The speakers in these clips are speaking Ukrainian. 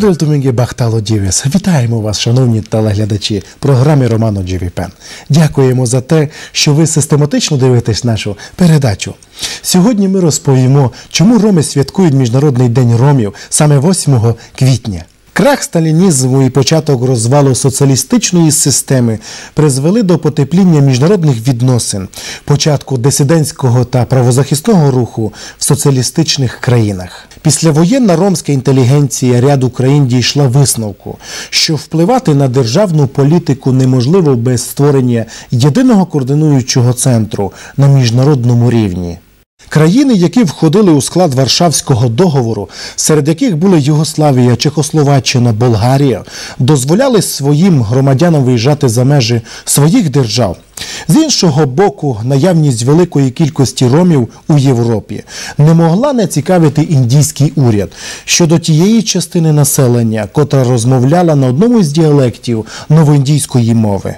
Салют Тумінгі Бахтало Дівіс. Вітаємо вас, шановні телеглядачі програми Романо Джівіпен. Дякуємо за те, що ви систематично дивитесь нашу передачу. Сьогодні ми розповімо, чому роми святкують Міжнародний день ромів саме 8 квітня. Крах сталінізму і початок розвалу соціалістичної системи призвели до потепління міжнародних відносин, початку дисидентського та правозахисного руху в соціалістичних країнах. Післявоєнна ромська інтелігенція ряду країн дійшла висновку, що впливати на державну політику неможливо без створення єдиного координуючого центру на міжнародному рівні. Країни, які входили у склад Варшавського договору, серед яких були Югославія, Чехословаччина, Болгарія, дозволяли своїм громадянам виїжджати за межі своїх держав. З іншого боку, наявність великої кількості ромів у Європі не могла не цікавити індійський уряд щодо тієї частини населення, котра розмовляла на одному з діалектів новоіндійської мови.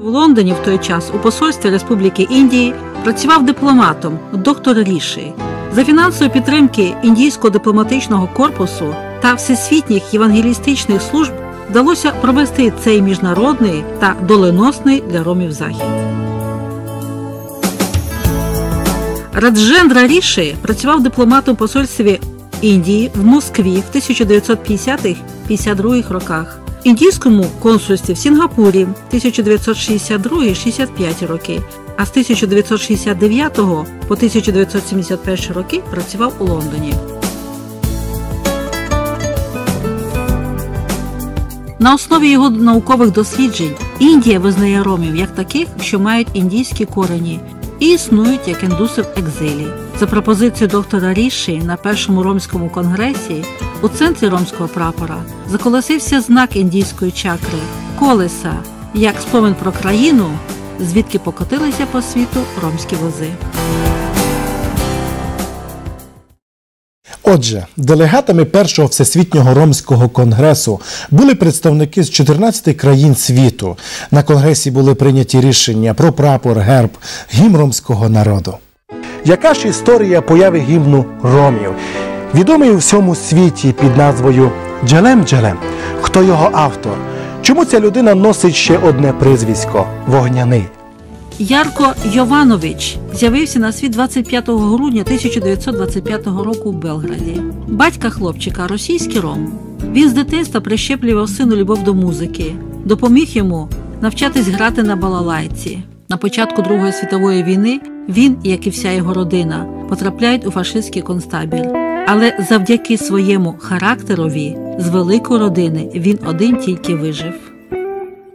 В Лондоні в той час у посольстві Республіки Індії працював дипломатом доктор Ріші. За фінансової підтримки індійського дипломатичного корпусу та всесвітніх євангелістичних служб вдалося провести цей міжнародний та доленосний для ромів захід. Раджендра Ріші працював дипломатом посольстві Індії в Москві в 1950-52 роках індійському консульстві в Сінгапурі 1962-65 роки, а з 1969 по 1971 роки працював у Лондоні. На основі його наукових досліджень Індія визнає ромів як таких, що мають індійські корені і існують як індуси в екзилі. За пропозицією доктора Ріші на першому ромському конгресі у центрі ромського прапора заколосився знак індійської чакри колеса як спомин про країну, звідки покотилися по світу ромські вози. Отже, делегатами першого всесвітнього ромського конгресу були представники з 14 країн світу. На конгресі були прийняті рішення про прапор, герб, гімн ромського народу. Яка ж історія появи гімну ромів? Відомий у всьому світі під назвою Джелем Джелем. Хто його автор? Чому ця людина носить ще одне прізвисько вогняний? Ярко Йованович з'явився на світ 25 грудня 1925 року в Белграді. Батька хлопчика російський ром. Він з дитинства прищеплював сину любов до музики, допоміг йому навчатись грати на балалайці. На початку Другої світової війни він, як і вся його родина, потрапляють у фашистський концтабір. Але завдяки своєму характерові з великої родини він один тільки вижив.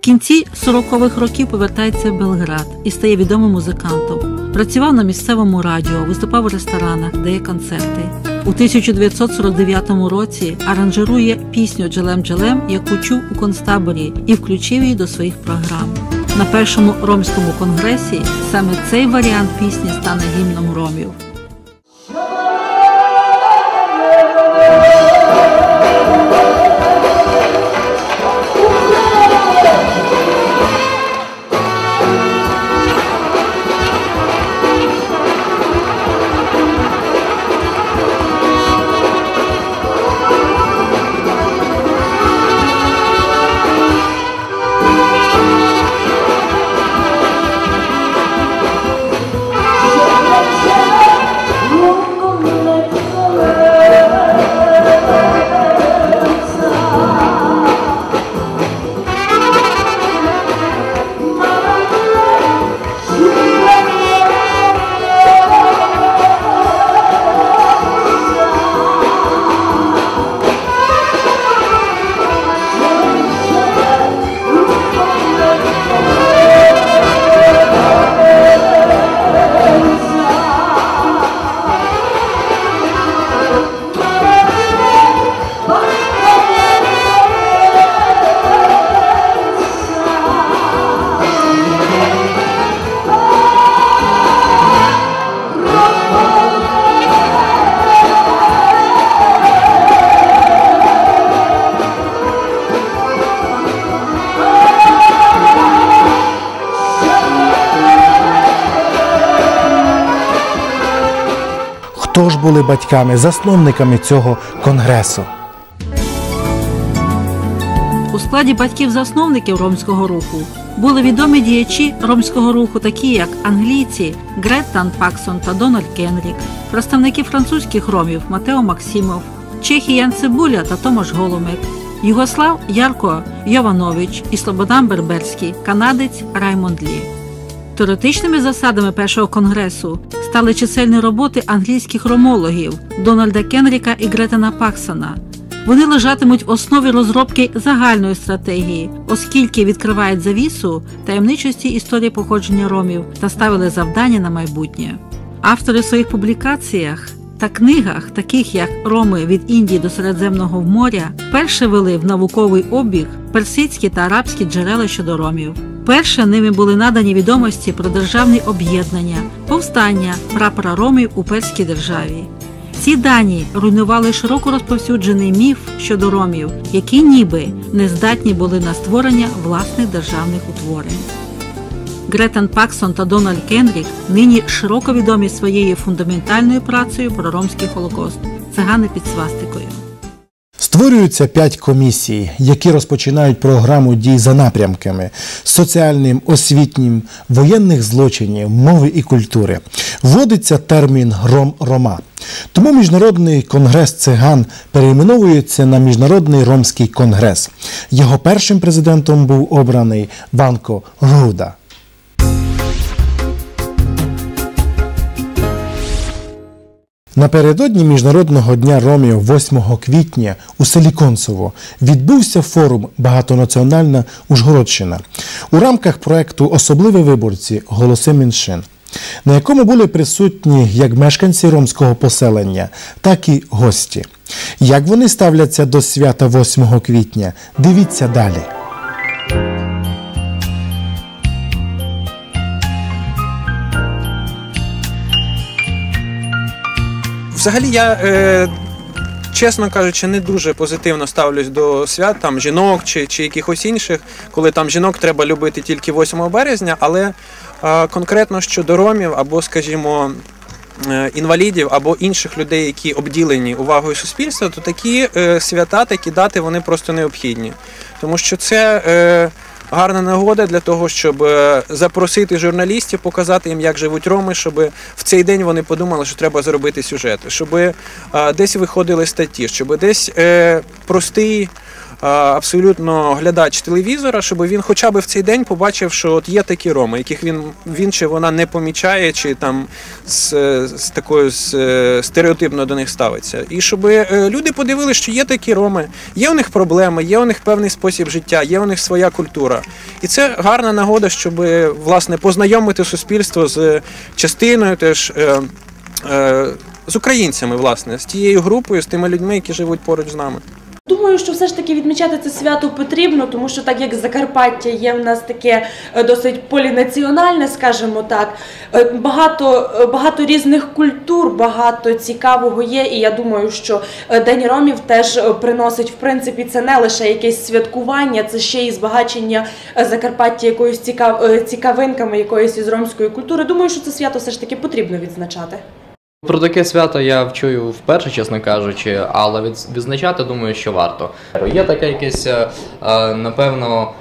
Кінці 40-х років повертається в Белград і стає відомим музикантом. Працював на місцевому радіо, виступав у ресторанах, дає концерти. У 1949 році аранжирує пісню Джелем Джелем, яку чув у концтаборі, і включив її до своїх програм. На першому ромському конгресі саме цей варіант пісні стане гімном ромів. Були батьками, засновниками цього конгресу. У складі батьків-засновників ромського руху були відомі діячі ромського руху, такі як англійці Греттан Паксон та Дональд Кенрік, представники французьких ромів Матео Максимов, чехи Ян Цибуля та Томаш Голомек, Югослав Ярко Йованович і Слободан Берберський, канадець Раймонд Лі. Теоретичними засадами першого конгресу стали чисельні роботи англійських ромологів Дональда Кенріка і Гретена Паксона. Вони лежатимуть в основі розробки загальної стратегії, оскільки відкривають завісу таємничості історії походження ромів та ставили завдання на майбутнє. Автори в своїх публікаціях та книгах, таких як Роми від Індії до Середземного моря, перше вели в науковий обіг персидські та арабські джерела щодо ромів. Перше ними були надані відомості про державні об'єднання, повстання прапора ромів у перській державі. Ці дані руйнували широко розповсюджений міф щодо ромів, які ніби не здатні були на створення власних державних утворень. Гретен Паксон та Дональд Кенрік нині широко відомі своєю фундаментальною працею про ромський холокост цигани під свастикою. Створюються п'ять комісій, які розпочинають програму дій за напрямками соціальним, освітнім, воєнних злочинів, мови і культури. Вводиться термін Ром-Рома. Тому міжнародний конгрес циган перейменовується на міжнародний ромський конгрес. Його першим президентом був обраний Банко Руда. Напередодні Міжнародного дня ромів 8 квітня у селі Концево відбувся форум Багатонаціональна Ужгородщина у рамках проекту Особливі виборці Голоси меншин, на якому були присутні як мешканці ромського поселення, так і гості. Як вони ставляться до свята 8 квітня, дивіться далі. Взагалі я, е, чесно кажучи, не дуже позитивно ставлюсь до свят там жінок чи, чи якихось інших, коли там жінок треба любити тільки 8 березня, але е, конкретно щодо ромів або, скажімо, е, інвалідів або інших людей, які обділені увагою суспільства, то такі е, свята, такі дати вони просто необхідні. Тому що це. Е, гарна нагода для того, щоб е, запросити журналістів, показати їм, як живуть роми, щоб в цей день вони подумали, що треба зробити сюжети, щоб е, десь виходили статті, щоб десь е, простий. Абсолютно глядач телевізора, щоб він хоча б в цей день побачив, що от є такі роми, яких він він чи вона не помічає, чи там з з такою з, стереотипно до них ставиться. І щоб люди подивилися, що є такі роми, є у них проблеми, є у них певний спосіб життя, є у них своя культура. І це гарна нагода, щоб власне познайомити суспільство з частиною теж. З українцями, власне, з тією групою, з тими людьми, які живуть поруч з нами. Думаю, що все ж таки відмічати це свято потрібно, тому що так як Закарпаття є в нас таке е, досить полінаціональне, скажімо так, е, багато е, багато різних культур, багато цікавого є. І я думаю, що День Ромів теж приносить в принципі це не лише якесь святкування, це ще й збагачення Закарпаття якоюсь цікав, цікавинками якоїсь із ромської культури. Думаю, що це свято все ж таки потрібно відзначати. Про таке свято я вчую вперше, чесно кажучи, але відзначати думаю, що варто. Є таке якесь, е, е, напевно,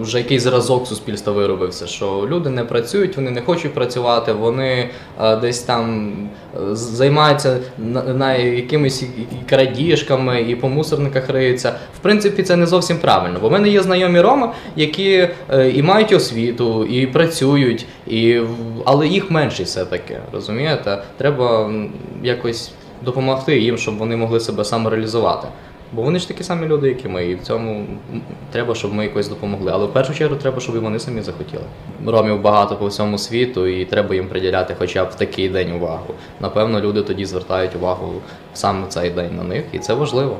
вже якийсь зразок суспільства виробився, що люди не працюють, вони не хочуть працювати, вони е, десь там займаються на якимись крадіжками і по мусорниках риються. В принципі, це не зовсім правильно. Бо в мене є знайомі роми, які і мають освіту, і працюють, і але їх менше все-таки. Розумієте? Треба якось допомогти їм, щоб вони могли себе самореалізувати. Бо вони ж такі самі люди, як і ми, і в цьому треба, щоб ми якось допомогли. Але в першу чергу треба, щоб і вони самі захотіли. Ромів багато по всьому світу, і треба їм приділяти хоча б в такий день увагу. Напевно, люди тоді звертають увагу саме цей день на них, і це важливо.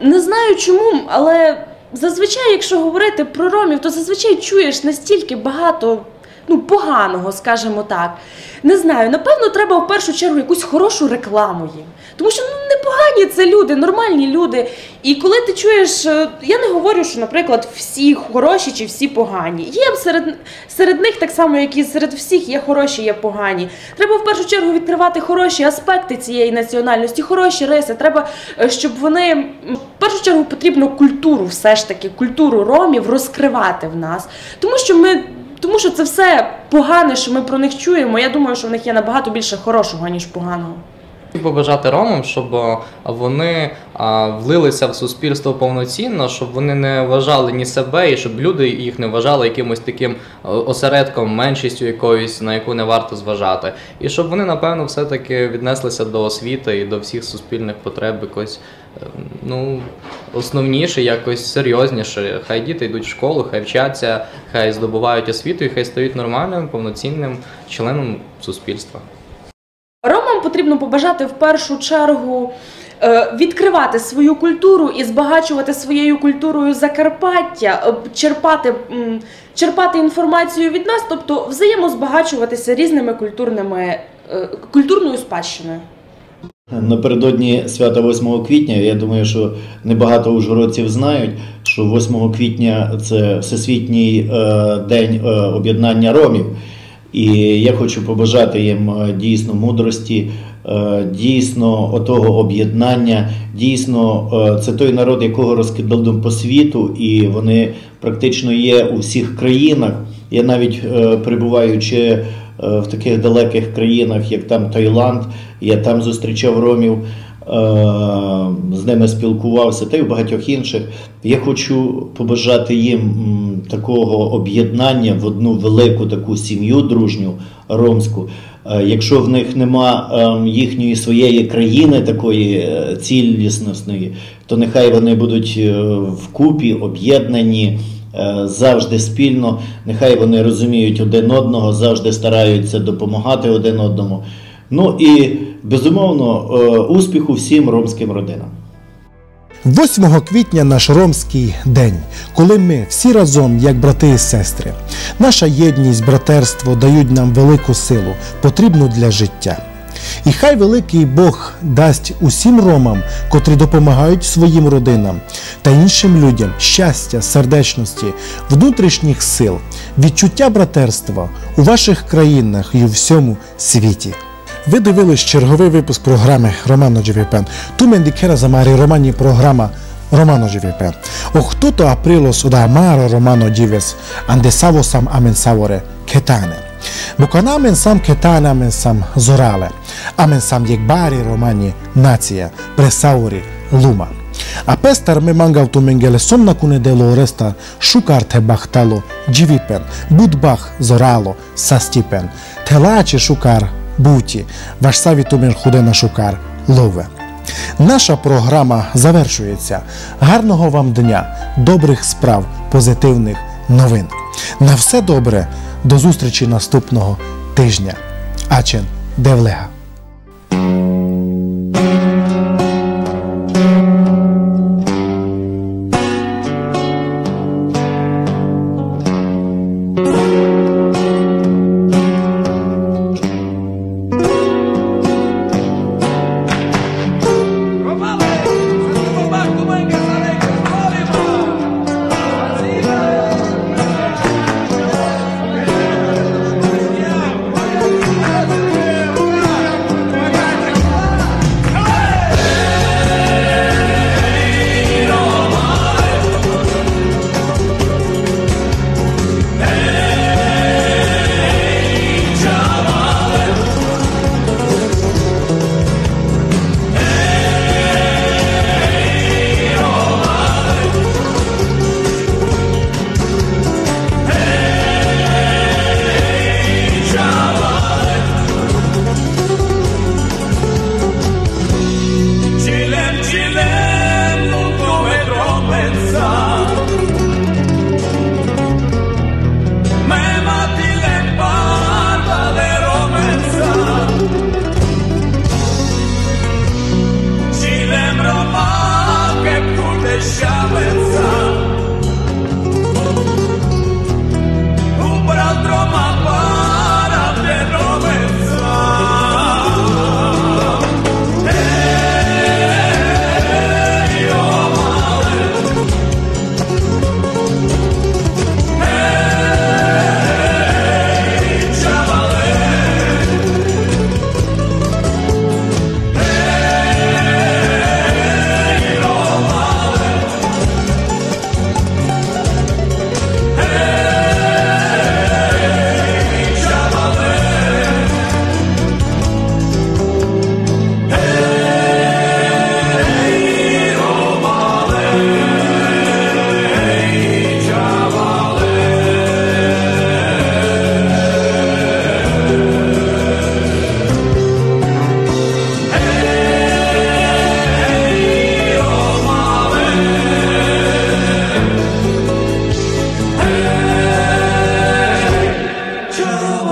Не знаю чому, але зазвичай, якщо говорити про ромів, то зазвичай чуєш настільки багато ну, поганого, скажімо так. Не знаю, напевно, треба в першу чергу якусь хорошу рекламу їм. Тому що ну, непогані це люди, нормальні люди. І коли ти чуєш, е, я не говорю, що, наприклад, всі хороші чи всі погані. Є серед, серед них так само, як і серед всіх, є хороші, є погані. Треба в першу чергу відкривати хороші аспекти цієї національності, хороші риси. Треба, е, щоб вони в першу чергу потрібно культуру, все ж таки, культуру ромів розкривати в нас. Тому що ми. Тому що це все погане, що ми про них чуємо. Я думаю, що в них є набагато більше хорошого, ніж поганого. Побажати ромам, щоб вони влилися в суспільство повноцінно, щоб вони не вважали ні себе, і щоб люди їх не вважали якимось таким осередком, меншістю якоюсь, на яку не варто зважати. І щоб вони, напевно, все-таки віднеслися до освіти і до всіх суспільних потреб якось е, ну, основніше, якось серйозніше. Хай діти йдуть в школу, хай вчаться, хай здобувають освіту і хай стають нормальним, повноцінним членом суспільства. Потрібно побажати в першу чергу е, відкривати свою культуру і збагачувати своєю культурою Закарпаття, е, черпати, черпати інформацію від нас, тобто взаємозбагачуватися різними культурними е, культурною спадщиною. Напередодні свята 8 квітня, я думаю, що небагато ужгородців знають, що 8 квітня це Всесвітній день об'єднання ромів. І я хочу побажати їм е, дійсно мудрості, е, дійсно отого об'єднання. Дійсно, е, це той народ, якого розкидали по світу, і вони практично є у всіх країнах. Я навіть перебуваючи в таких далеких країнах, як там Таїланд, я там зустрічав ромів, з ними спілкувався, та й в багатьох інших. Я хочу побажати їм такого об'єднання в одну велику таку сім'ю дружню ромську. Е, Якщо в них нема ем, їхньої своєї країни, такої е, цілісностної, то нехай вони будуть е, вкупі, об'єднані, е, завжди спільно. Нехай вони розуміють один одного, завжди стараються допомагати один одному. Ну і безумовно е, успіху всім ромським родинам. 8 квітня наш ромський день, коли ми всі разом, як брати і сестри. Наша єдність, братерство дають нам велику силу, потрібну для життя. І хай великий Бог дасть усім ромам, котрі допомагають своїм родинам та іншим людям щастя, сердечності, внутрішніх сил, відчуття братерства у ваших країнах і у всьому світі. Ви дивились черговий випуск програми Романо GVP. Tu me indichera Zamari Romani programa Romano GVP. Octoto aprilos da amaro Romano Gives, andesavo sam amen savore ketane. Bukana amen sam ketane amen sam zorale. Amen sam jegbari Romani nacija, presauri luma. A pestar me mangal tu mengele somna cune de lo resta šukarte bahtalo dživipen, budbah zoralo sastipen, telače šukar буті, ваш савітумір худена шукар лове. Наша програма завершується. Гарного вам дня, добрих справ, позитивних новин. На все добре, до зустрічі наступного тижня. Ачен Девлега.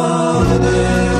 Father.